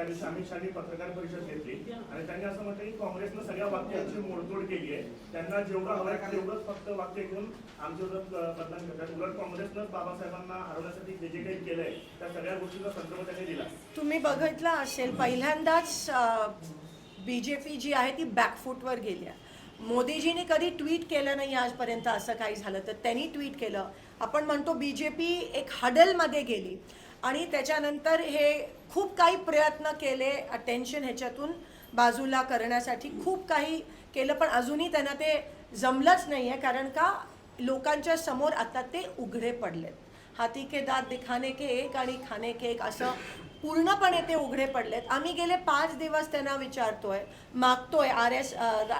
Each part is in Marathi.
त्या दिवशी अमित शहानी पत्रकार परिषद घेतली. आणि त्यांनी असं म्हटलं की काँग्रेसनं सगळ्या वाक्यांची मोडतोड केली आहे. त्यांना जेवढं हवं आहे तेवढंच फक्त वाक्य घेऊन आमच्या बदनाम करतात. उलट काँग्रेसनं बाबासाहेबांना हरवण्यासाठी जे जे काही केलंय त्या सगळ्या गोष्टीचा संदर्भ त्यांनी दिला. तुम्ही बघितलं असेल पहिल्यांदाच बी जे पी जी आहे ती बॅकफूटवर गेली आहे. मोदीजीने कधी ट्विट केलं नाही आजपर्यंत असं काही झालं तर त्यांनी ट्विट केलं. आपण म्हणतो बी जे पी एक हडलमध्ये गेली. आणि त्याच्यानंतर हे खूप काही प्रयत्न केले अटेन्शन ह्याच्यातून बाजूला करण्यासाठी. खूप काही केलं पण अजूनही त्यांना ते जमलंच नाही आहे कारण का? लोकांच्या समोर आता ते उघडे पडलेत. हाती के दात दिखाने के एक आणि खाने के एक असं पूर्णपणे ते उघडे पडलेत. आम्ही गेले पाच दिवस त्यांना विचारतोय मागतोय आर एस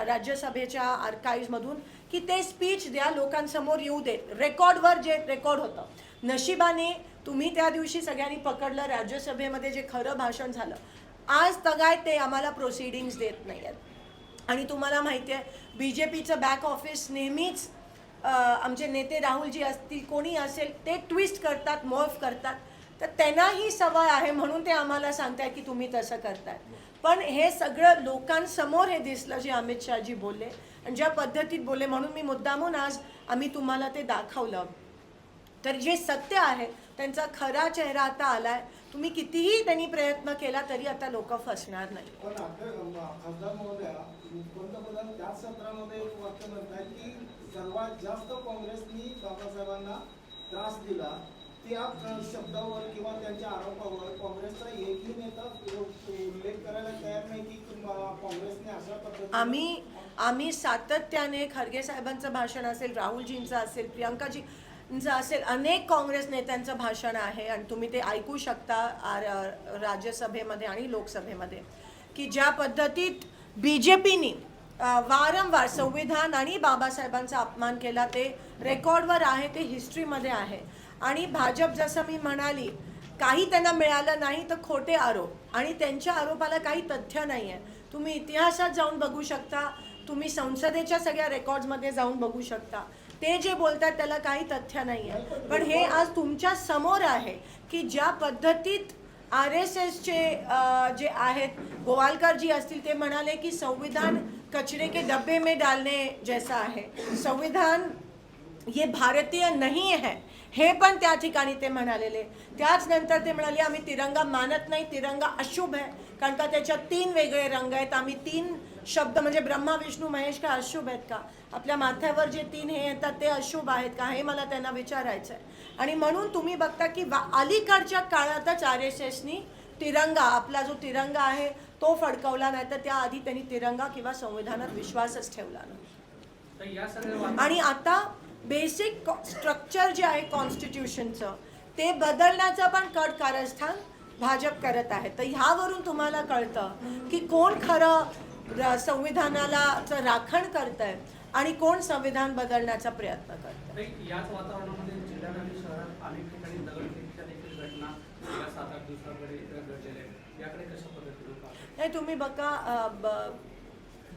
राज्यसभेच्या आर्काईजमधून की ते स्पीच द्या लोकांसमोर येऊ देत. रेकॉर्डवर जे रेकॉर्ड होतं. नशिबाने तुम्ही त्या दिवशी सगळ्यांनी पकडलं राज्यसभेमध्ये जे खरं भाषण झालं. आज तगाय ते आम्हाला प्रोसिडिंग्स देत नाही आहेत आणि तुम्हाला माहिती आहे बी जे पीचं बॅक ऑफिस नेहमीच आमचे नेते राहुलजी असतील कोणी असेल ते ट्विस्ट करतात मॉफ करतात. तर त्यांनाही सवय आहे म्हणून ते आम्हाला सांगताय की तुम्ही तसं करताय. पण हे सगळं लोकांसमोर हे दिसलं जे अमित शहाजी बोलले आणि ज्या पद्धतीत बोलले म्हणून मी मुद्दामून आज आम्ही तुम्हाला ते दाखवलं. तर जे सत्य आहे त्यांचा खरा चेहरा आता आलाय. तुम्ही कितीही त्यांनी प्रयत्न केला तरी आता लोक फसणार नाही पण आता खासदार महोदया पंतप्रधान त्याच सत्रामध्ये एक वाक्य म्हणतात की सर्वात जास्त काँग्रेसनी बाबासाहेबांना त्रास दिला त्या शब्दावर किंवा त्यांच्या आरोपावर काँग्रेसचा एकही नेता उल्लेख करायला तयार नाही की काँग्रेसने अशा पद्धतीने आम्ही आम्ही सातत्याने खरगे साहेबांचं भाषण असेल राहुलजींचं असेल प्रियंकाजींचं असेल अनेक काँग्रेस नेत्यांचं भाषण आहे आणि तुम्ही ते ऐकू शकता आर राज्यसभेमध्ये आणि लोकसभेमध्ये की ज्या पद्धतीत बी जे पीनी वारंवार संविधान आणि बाबासाहेबांचा अपमान केला ते रेकॉर्डवर आहे ते हिस्ट्रीमध्ये आहे. आणि भाजप जसं मी म्हणाली काही त्यांना मिळालं नाही तर खोटे आरोप आणि त्यांच्या आरोपाला काही तथ्य नाही आहे तुम्ही इतिहासात जाऊन बघू शकता तुम्ही संसदेच्या सगळ्या रेकॉर्ड्समध्ये जाऊन बघू शकता. ते जे बोलतात त्याला काही तथ्य नाही आहे पण हे आज तुमच्यासमोर आहे की ज्या पद्धतीत आर एस एसचे जे आहेत गोवालकरजी असतील ते म्हणाले की संविधान कचरे के डब्बे में डालने जैसा आहे. संविधान हे भारतीय नाही आहे हे पण त्या ठिकाणी ते म्हणालेले. त्याच नंतर ते म्हणाले आम्ही तिरंगा मानत नाही तिरंगा अशुभ आहे कारण का त्याच्यात तीन वेगळे रंग आहेत. आम्ही तीन शब्द म्हणजे ब्रह्मा विष्णू महेश का अशुभ आहेत का? आपल्या माथ्यावर जे तीन हे येतात ते अशुभ आहेत का? हे मला त्यांना विचारायचं आहे आणि म्हणून तुम्ही बघता की वा- अलीकडच्या काळातच आर एस एसनी तिरंगा आपला जो तिरंगा आहे तो फडकवला नाही तर त्याआधी त्यांनी तिरंगा किंवा संविधानात विश्वासच ठेवला नाही. आणि आता बेसिक स्ट्रक्चर जे आहे कॉन्स्टिट्यूशनचं ते बदलण्याचं पण कट कारस्थान भाजप करत आहे. तर ह्यावरून तुम्हाला कळतं की कोण खरं संविधानाला राखण करत आहे आणि कोण संविधान बदलण्याचा प्रयत्न करत याच वातावरणामध्ये जिल्ह्यात आणि शहरात अनेक ठिकाणी दगडफेकीच्या देखील घटना या सात आठ दिवसाकडे घडलेल्या आहेत. याकडे कशा पद्धतीने? नाही तुम्ही बघा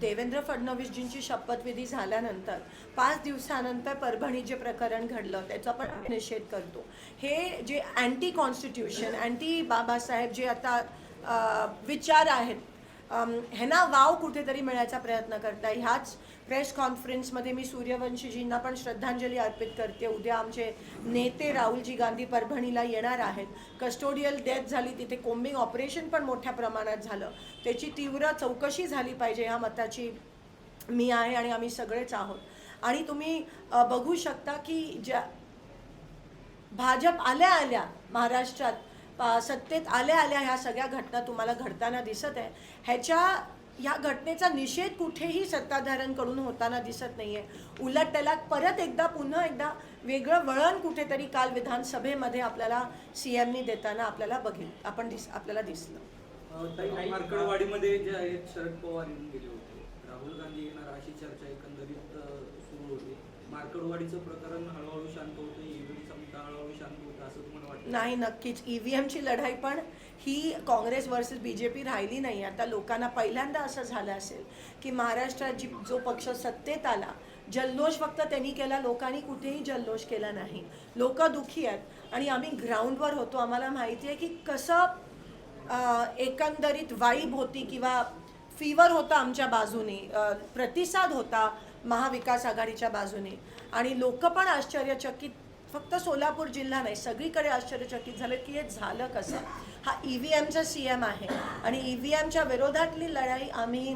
देवेंद्र फडणवीसजींची शपथविधी झाल्यानंतर पाच दिवसानंतर परभणी जे प्रकरण घडलं त्याचा पण निषेध करतो. हे जे अँटी कॉन्स्टिट्यूशन अँटी बाबासाहेब जे आता विचार आहेत ह्यांना वाव कुठेतरी मिळायचा प्रयत्न करताय. ह्याच प्रेस कॉन्फरन्समध्ये मी सूर्यवंशीजींना पण श्रद्धांजली अर्पित करते. उद्या आमचे नेते राहुलजी गांधी परभणीला येणार आहेत. कस्टोडियल डेथ झाली तिथे कोम्बिंग ऑपरेशन पण मोठ्या प्रमाणात झालं. त्याची तीव्र चौकशी झाली पाहिजे ह्या मताची मी आहे आणि आम्ही सगळेच आहोत. आणि तुम्ही बघू शकता की ज्या भाजप आल्या आल्या महाराष्ट्रात सत्तेत आल्या आल्या ह्या सगळ्या घटना तुम्हाला घडताना दिसत आहे. ह्याच्या ह्या घटनेचा निषेध कुठेही सत्ताधाऱ्यांकडून होताना दिसत नाहीये. उलट त्याला परत एकदा पुन्हा एकदा वेगळं वळण कुठेतरी काल विधानसभेमध्ये आपल्याला सी एमनी देताना आपल्याला बघित आपण दिस आपल्याला दिसलं. मार्कडवाडीमध्ये जे आहेत शरद पवार येऊन गेले होते. राहुल गांधी येणार अशी चर्चा एकंदरीत सुरू होती. मार्कडवाडीचं प्रकरण हळूहळू शांत होतं ईव्हीएमचा मुद्दा हळूहळू शांत होतं असं तुम्हाला वाटतं नाही नक्कीच. ई व्ही एमची लढाई पण ही Congress versus B J P राहिली नाही. आता लोकांना पहिल्यांदा असं झालं असेल की महाराष्ट्रात जी जो पक्ष सत्तेत आला जल्लोष फक्त त्यांनी केला लोकांनी कुठेही जल्लोष केला नाही. लोक दुःखी आहेत आणि आम्ही ग्राउंडवर होतो. आम्हाला माहिती आहे की कसं एकंदरीत वाईब होती किंवा फीवर होता आमच्या बाजूने प्रतिसाद होता महाविकास आघाडीच्या बाजूने. आणि लोक पण आश्चर्यचकित फक्त सोलापूर जिल्हा नाही सगळीकडे आश्चर्यचकित झालं की हे झालं कसं? हा ई व्ही एमचा सी एम आहे आणि ई व्ही एमच्या विरोधातली लढाई आम्ही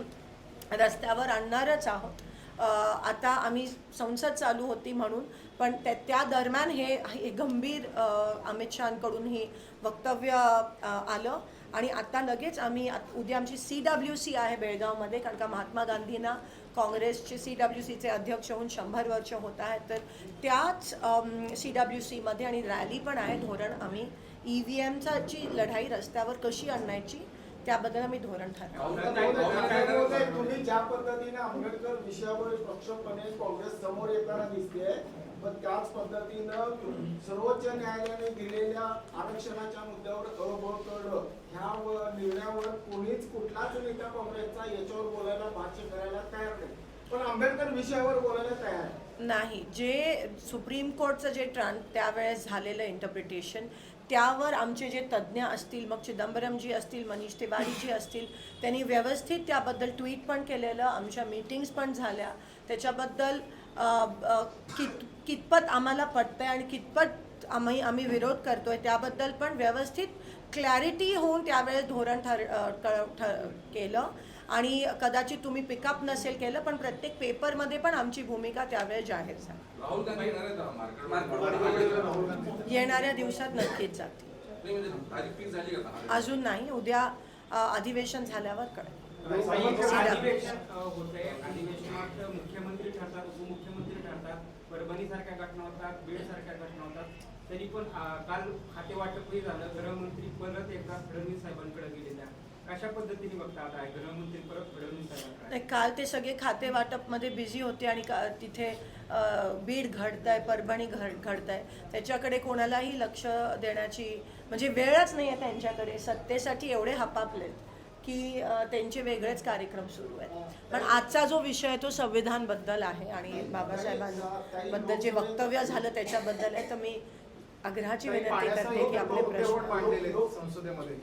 रस्त्यावर आणणारच आहोत. आता आम्ही संसद चालू होती म्हणून पण त्या त्या दरम्यान हे हे गंभीर अमित शहाकडून हे वक्तव्य आलं. आणि आता लगेच आम्ही उद्या आमची सी डब्ल्यू सी आहे बेळगावमध्ये कारण का महात्मा गांधींना काँग्रेसचे सी डब्ल्यू सीचे अध्यक्ष होऊन शंभर वर्ष होत आहेत तर त्याच सी डब्ल्यू सीमध्ये आणि रॅली पण आहे. धोरण आम्ही ई व्ही एमचाची लढाई रस्त्यावर कशी आणायची त्याबद्दल आम्ही धोरण ठरवलं तुम्ही ज्या पद्धतीने आंबेडकर विषयावर पक्षपणे काँग्रेस समोर येताना दिसते पण त्याच पद्धतीनं सर्वोच्च न्यायालयाने दिलेल्या आरक्षणाच्या मुद्द्यावर अबकड ह्या व- निर्णयावर कोणीच कुठलाच नेता काँग्रेसचा याच्यावर बोलायला भाष्य करायला तयार नाही. पण आंबेडकर विषयावर बोलायला तयार आहे. नाही. जे सुप्रीम कोर्टचं जे ट्रान त्यावेळेस झालेलं इंटरप्रिटेशन त्यावर आमचे जे तज्ज्ञ असतील मग चिदंबरमजी असतील मनीष तिवारीजी असतील त्यांनी व्यवस्थित त्याबद्दल ट्विट पण केलेलं आमच्या मीटिंग्स पण झाल्या. त्याच्याबद्दल कित कितपत आम्हाला पटतंय आणि कितपत आम्ही आम्ही विरोध करतो आहे त्याबद्दल पण व्यवस्थित क्लॅरिटी होऊन त्यावेळेस धोरण ठर ठ- केलं. आणि कदाचित तुम्ही पिकअप नसेल केलं पण प्रत्येक पेपरमध्ये पण आमची भूमिका त्यावेळेस जाहीर झाली. येणाऱ्या दिवसात नक्कीच जातील. म्हणजे? अजून नाही उद्या अधिवेशन झाल्यावर कळेल. मुख्यमंत्री ठरतात उपमुख्यमंत्री ठरतात. परभणी सारख्या घटना होतात बीड सारख्या घटना होतात. तरी पण काल खाते वाटपही झालं. गृहमंत्री परत एकदा फडणवीस साहेबांकडे गेलेल्या. कशा पद्धतीने नाही काल ते सगळे खाते वाटपमध्ये बिझी होते आणि का तिथे बीड घडत आहे परभणी घड घडत आहे त्याच्याकडे कोणालाही लक्ष देण्याची म्हणजे वेळच नाही आहे त्यांच्याकडे. सत्तेसाठी एवढे हपापलेत की त्यांचे वेगळेच कार्यक्रम सुरू आहेत. पण आजचा जो विषय आहे तो संविधानबद्दल आहे आणि बाबासाहेबांबद्दल जे वक्तव्य झालं त्याच्याबद्दल आहे तर मी आग्रहाची विनंती करते की आपले प्रश्न मांडलेले संसदेमध्ये.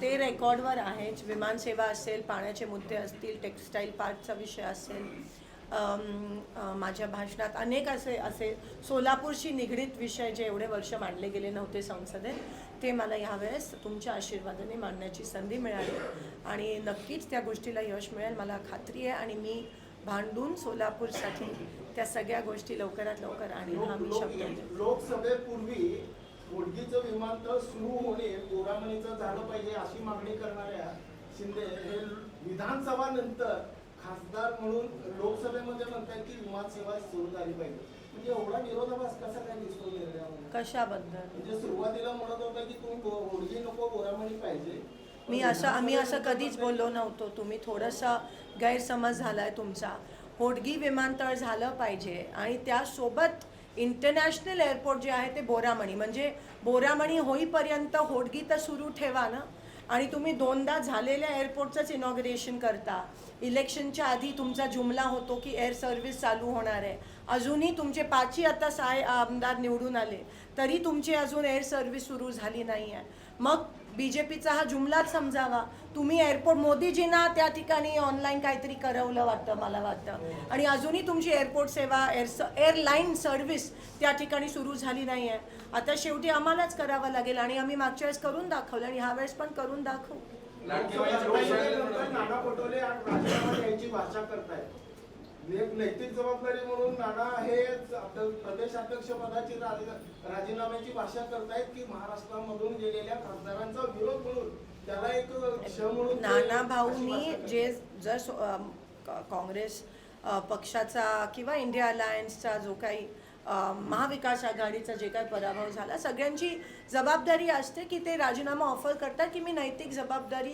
ते रेकॉर्डवर आहेच विमानसेवा असेल पाण्याचे मुद्दे असतील टेक्स्टाईल पार्कचा विषय असेल माझ्या भाषणात अनेक असे असे सोलापूरशी निगडीत विषय जे एवढे वर्ष मांडले गेले नव्हते संसदेत ते मला यावेळेस तुमच्या आशीर्वादाने मांडण्याची संधी मिळाली. आणि नक्कीच त्या गोष्टीला यश मिळेल मला खात्री आहे. आणि मी भांडून सोलापूरसाठी त्या सगळ्या गोष्टी लवकरात लवकर आणि हा मी शब्द. लोकसभेपूर्वी होडगीचं विमानतळ सुरू होणे गोरामणीचं झालं पाहिजे अशी मागणी करणाऱ्या शिंदे हे विधानसभा नंतर खासदार म्हणून लोकसभेमध्ये म्हणतात की विमानसेवा सुरू झाली पाहिजे. म्हणजे एवढा विरोधाभास कसा काय दिसतो निर्णयामध्ये कशाबद्दल? म्हणजे सुरुवातीला म्हणत होता की तुम्ही गो- होडगी नको गोरामणी पाहिजे. मी असं आम्ही असं कधीच बोललो नव्हतो. तुम्ही थोडासा गैरसमज झालाय तुमचा. होडगी विमानतळ झालं पाहिजे आणि त्यासोबत इंटरनॅशनल एअरपोर्ट जे आहे ते बोरामणी. म्हणजे बोरामणी होईपर्यंत होडगी तर सुरू ठेवा ना. आणि तुम्ही दोनदा झालेल्या एअरपोर्टचंच इनॉग्रेशन करता. इलेक्शनच्या आधी तुमचा जुमला होतो की एअर सर्व्हिस चालू होणार आहे. अजूनही तुमचे पाचही आता साय आमदार निवडून आले. तरी तुमची अजून एअर सर्व्हिस सुरू झाली नाही आहे मग बी जे पीचा हा जुमलाच समजावा. तुम्ही एअरपोर्ट मोदीजींना त्या ठिकाणी ऑनलाईन काहीतरी करवलं वाटतं मला वाटतं. आणि अजूनही तुमची एअरपोर्ट सेवा एअर एअरलाईन सर्व्हिस त्या ठिकाणी सुरू झाली नाही आहे आता शेवटी आम्हालाच करावं लागेल आणि आम्ही मागच्या वेळेस करून दाखवलं आणि ह्या वेळेस पण करून दाखवू. एक नैतिक जबाबदारी म्हणून नाना हे प्रदेशाध्यक्ष पदाची राजी- राजीनाम्याची भाषा करतायत की महाराष्ट्रामधून गेलेल्या खासदारांचा विरोध म्हणून त्याला एक क्ष म्हणून नाना भाऊंनी जे जर काँग्रेस पक्षाचा किंवा इंडिया अलायन्सचा जो काही महाविकास आघाडीचा जे काही पराभव झाला सगळ्यांची जबाबदारी असते की ते राजीनामा ऑफर करतात की मी नैतिक जबाबदारी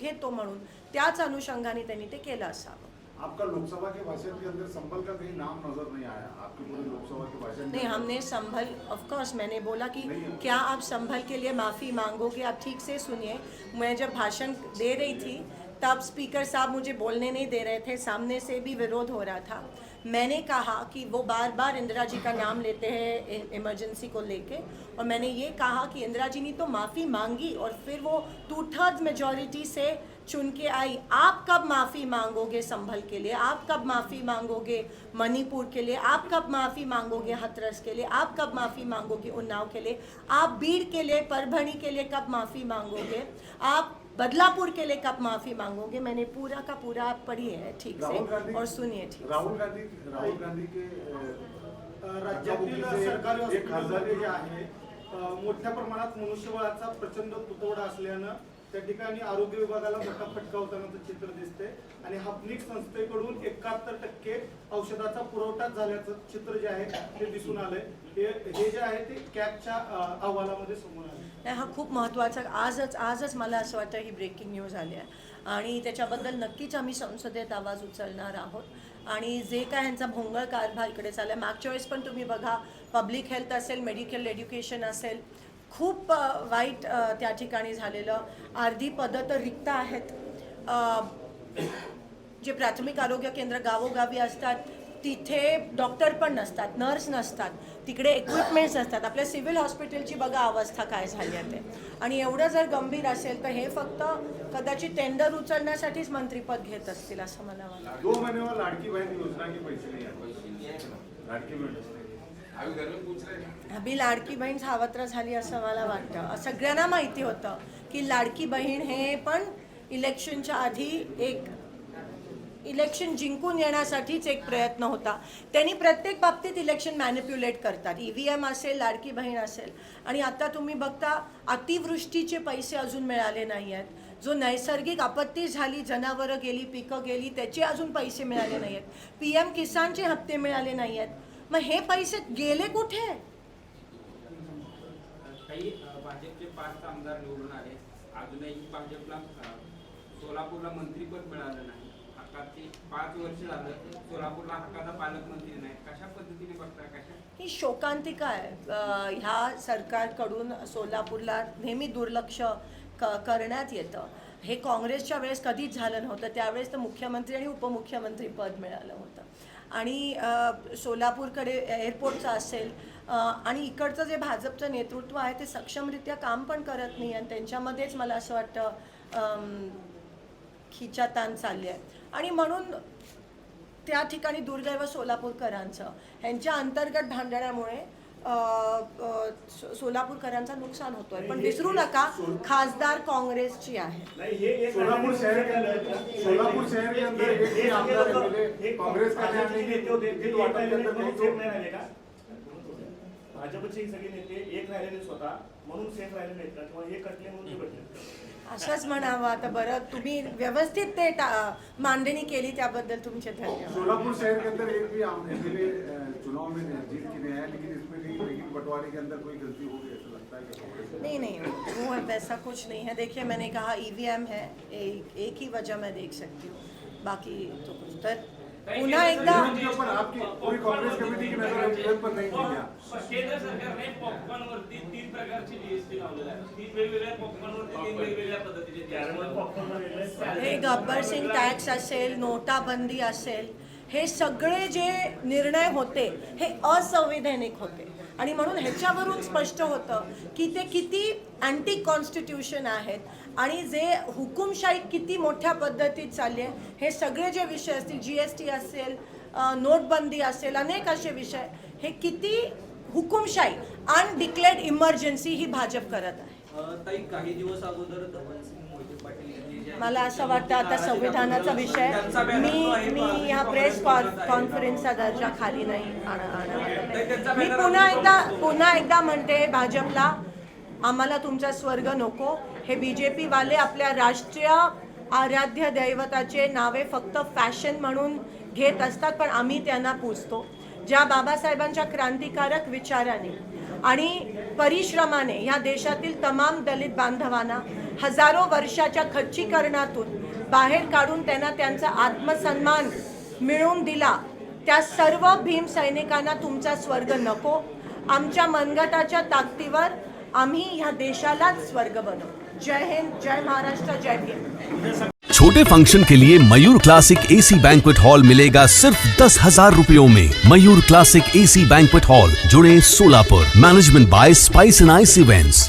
घेतो म्हणून. त्याच अनुषंगाने त्यांनी ते केलं असावं. आपका लोकसभा के भाषण के अंदर संभल का कहीं नाम नज़र नहीं आया? आपके पूरे लोकसभा के भाषण नहीं हमने संभल ऑफ़ कोर्स मैंने बोला कि क्या आप संभल के लिए माफ़ी मांगोगे? आप ठीक से सुनिए। मैं जब भाषण दे रही थी तब स्पीकर साहब मुझे बोलने नहीं दे रहे थे। सामने से भी विरोध हो रहा था। मैंने कहा कि वो बार बार इंदिरा जी का नाम लेते हैं इमरजेंसी को लेके, और मैंने ये कहा कि इंदिरा जी ने तो माफ़ी मांगी और फिर वो टू थर्ड मेजोरिटी से चुन के आई। आप कब माफ़ी मांगोगे संभल के लिए? आप कब माफ़ी मांगोगे मणिपुर के लिए? आप कब माफ़ी मांगोगे हथरस के लिए? आप कब माफ़ी मांगोगे उन्नाव के लिए? आप बीड़ के लिए, परभणी के लिए कब माफ़ी मांगोगे? आप बदलापुर के लिए कब माफ़ी मांगोगे? मैंने पूरा का पूरा आप पढ़िए है ठीक से और सुनिए ठीक से। राहुल गांधी राहुल गांधी के राज्यातील सरकारी एक खासदार जे आहे मोठ्या प्रमाणात मनुष्यबळाचा प्रचंड तुटवडा असल्यानं त्या ठिकाणी आरोग्य विभागाला मोठा फटका होतानाचं चित्र दिसते आणि हापनिक संस्थेकडून एकाहत्तर टक्के औषधाचा पुरवठा झाल्याचं चित्र जे आहे ते दिसून आलंय. हे हे जे आहे ते कॅबच्या अहवालामध्ये समोर आले नाही हा खूप महत्त्वाचा आजच आजच मला असं वाटतं ही ब्रेकिंग न्यूज आली आहे. आणि त्याच्याबद्दल नक्कीच आम्ही संसदेत आवाज उचलणार आहोत. आणि जे काय ह्यांचा भोंगळ कारभार इकडे चालला आहे मागच्या वेळेस पण तुम्ही बघा पब्लिक हेल्थ असेल मेडिकल एज्युकेशन असेल खूप वाईट त्या ठिकाणी झालेलं. अर्धी पदं तर रिक्त आहेत. जे प्राथमिक आरोग्य केंद्र गावोगावी असतात तिथे डॉक्टर पण नसतात नर्स नसतात तिकडे इक्विपमेंट्स नसतात. आपल्या सिव्हिल हॉस्पिटलची बघा अवस्था काय झाली आहे ते. आणि एवढं जर गंभीर असेल तर हे फक्त कदाचित टेंडर उचलण्यासाठीच मंत्रीपद घेत असतील असं मला वाटतं. हैं अभि लाडकी बहीण सावत्र झाली असं मला वाटतं. सगळ्यांना माहिती होतं की लाडकी बहीण हे पण इलेक्शनच्या आधी एक इलेक्शन जिंकून येण्यासाठीच एक प्रयत्न होता. त्यांनी प्रत्येक बाबतीत इलेक्शन मॅनिप्युलेट करतात. ई व्ही एम असेल लाडकी बहीण असेल. आणि आता तुम्ही बघता अतिवृष्टीचे पैसे अजून मिळाले नाही आहेत जो नैसर्गिक आपत्ती झाली जनावरं गेली पिकं गेली त्याचे अजून पैसे मिळाले नाही आहेत पी एम किसानचे हप्ते मिळाले नाही आहेत मग हे पैसे गेले कुठे? काही भाजपचे पाच आमदार निवडून आले. अजूनही भाजपला सोलापूरला मंत्रीपद मिळालं नाही. पाच वर्ष झालं सोलापूरला हक्काचा पालकमंत्री नाही. कशा पद्धतीने बघता कशा? ही शोकांतिका आहे ह्या सरकारकडून सोलापूरला नेहमी दुर्लक्ष क करण्यात येतं. हे काँग्रेसच्या वेळेस कधीच झालं नव्हतं. त्यावेळेस तर मुख्यमंत्री आणि उपमुख्यमंत्री पद मिळालं होतं. आणि सोलापूरकडे एअरपोर्टचं असेल आणि इकडचं जे भाजपचं नेतृत्व आहे ते सक्षमरित्या काम पण करत नाही आणि त्यांच्यामध्येच मला असं वाटतं अं, खिचाताण चालली आहे. आणि म्हणून त्या ठिकाणी दुर्दैव सोलापूरकरांचं. ह्यांच्या अंतर्गत सो- सोलापूरकरांचं नुकसान होतोय. पण विसरू नका खासदार काँग्रेसची आहे. हे सोलापुर सोलापुर शहर भाजपचे राहिले सगळे नेते एक राहिलेले स्वतः म्हणून सेफ राहिलेले आहेत का? किंवा हे कटले म्हणून असंच म्हणावं आता बरं. तुम्ही व्यवस्थित ते टा- मांडणी केली त्याबद्दल तुमचे धन्यवाद. सोलापुर शहर के अंदर एक भी आम एमएलए चुनाव में जीत के नहीं आया लेकिन इसमें भी लेकिन बंटवारे के अंदर कोई गलती हो गई ऐसा लगता है कि कांग्रेस नहीं नहीं वो है वैसा कुछ नहीं है। देखिए मैंने कहा ईवीएम है एक एक ही वजह मैं देख सकती हूँ। बाकी तो कुछ तर पुन्हा एकदा केंद्र सरकारने पॉपकॉर्नवरती तीन प्रकारची जीएसटी लावलेला आहे तीन वेगवेगळ्या पॉपकॉर्नवरती तीन वेगवेगळ्या पद्धतीचे कॅरमल GST पॉपकॉर्न वेगळे आहे. हे गब्बर सिंग टॅक्स असेल नोटाबंदी असेल हे सगळे जे निर्णय होते हे असंवैधानिक होते. आणि म्हणून ह्याच्यावरून स्पष्ट होतं की ते किती अँटी कॉन्स्टिट्यूशन आहेत आणि जे हुकुमशाही किती मोठ्या पद्धतीत चालली आहे हे सगळे जे विषय असतील जी एस टी असेल नोटबंदी असेल अनेक असे विषय हे किती हुकुमशाही अनडिक्लेअर्ड इमर्जन्सी ही भाजप करत आहे. काही दिवस अगोदर धवलसिंग मोहिते पाटील यांनी जे- मला असं वाटतं आता संविधानाचा विषय मी मी ह्या प्रेस. कॉन्फरन्सचा दर्जा खाली नाही आण- मी पुन्हा एकदा. पुन्हा एकदा म्हणते भाजपला आम्हाला तुमचा स्वर्ग नको हे बी जे वाले आपल्या राष्ट्रीय आराध्य दैवताचे नावे फक्त फॅशन म्हणून घेत असतात पण आम्ही त्यांना पूजतो ज्या बाबासाहेबांच्या क्रांतिकारक विचाराने आणि परिश्रमाने ह्या देशातील तमाम दलित बांधवांना हजारो वर्षाच्या खच्चीकरणातून बाहेर काढून त्यांना त्यांचा आत्मसन्मान मिळवून दिला. त्या सर्व भीम सैनिकांना तुमचा स्वर्ग नको. आमच्या मनगटाच्या ताकदीवर आम्ही ह्या देशालाच स्वर्ग बनव. जय हिंद जय महाराष्ट्र जय भीम. छोटे फंक्शन के लिए Mayur classic AC banquet hall मिलेगा सिर्फ दस हजार रूपयों में। Mayur classic AC banquet hall जुड़े Solapur. Management by spice and ice events